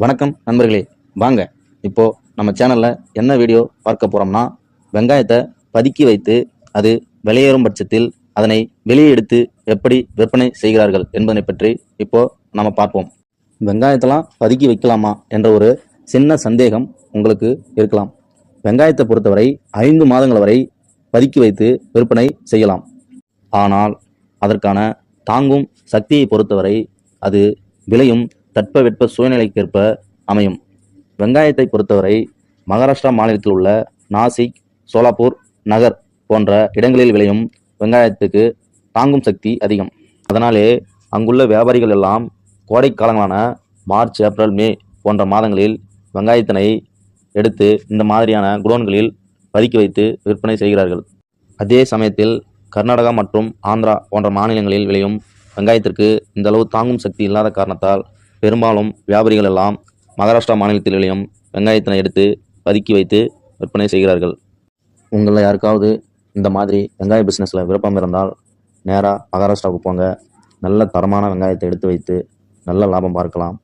வணக்கம் நண்பர்களே. வாங்க இப்போ நம்ம சேனலில் என்ன வீடியோ பார்க்க போகிறோம்னா வெங்காயத்தை பதுக்கி வைத்து அது வெளியேறும் பட்சத்தில் அதனை வெளியே எடுத்து எப்படி விற்பனை செய்கிறார்கள் என்பதை பற்றி இப்போது நம்ம பார்ப்போம். வெங்காயத்தெல்லாம் பதுக்கி வைக்கலாமா என்ற ஒரு சின்ன சந்தேகம் உங்களுக்கு இருக்கலாம். வெங்காயத்தை பொறுத்தவரை ஐந்து மாதங்கள் வரை பதுக்கி வைத்து விற்பனை செய்யலாம். ஆனால் அதற்கான தாங்கும் சக்தியை பொறுத்தவரை அது விலையும் தட்பவெட்ப சூழ்நிலைக்கேற்ப அமையும். வெங்காயத்தை பொறுத்தவரை மகாராஷ்டிரா மாநிலத்தில் உள்ள நாசிக் சோலாப்பூர் நகர் போன்ற இடங்களில் விளையும் வெங்காயத்துக்கு தாங்கும் சக்தி அதிகம். அதனாலே அங்குள்ள வியாபாரிகள் எல்லாம் கோடை காலங்களான மார்ச் ஏப்ரல் மே போன்ற மாதங்களில் வெங்காயத்தினை எடுத்து இந்த மாதிரியான குடோன்களில் பதுக்கி வைத்து விற்பனை செய்கிறார்கள். அதே சமயத்தில் கர்நாடகா மற்றும் ஆந்திரா போன்ற மாநிலங்களில் விளையும் வெங்காயத்திற்கு இந்த அளவு தாங்கும் சக்தி இல்லாத காரணத்தால் பெரும்பாலும் வியாபாரிகள் எல்லாம் மகாராஷ்டிரா மாநிலத்தில் விளையும் வெங்காயத்தினை எடுத்து பதுக்கி வைத்து விற்பனை செய்கிறார்கள். உங்களில் யாருக்காவது இந்த மாதிரி வெங்காய பிஸ்னஸில் விருப்பம் இருந்தால் நேராக மகாராஷ்டிராவுக்கு போங்க. நல்ல தரமான வெங்காயத்தை எடுத்து வைத்து நல்ல லாபம் பார்க்கலாம்.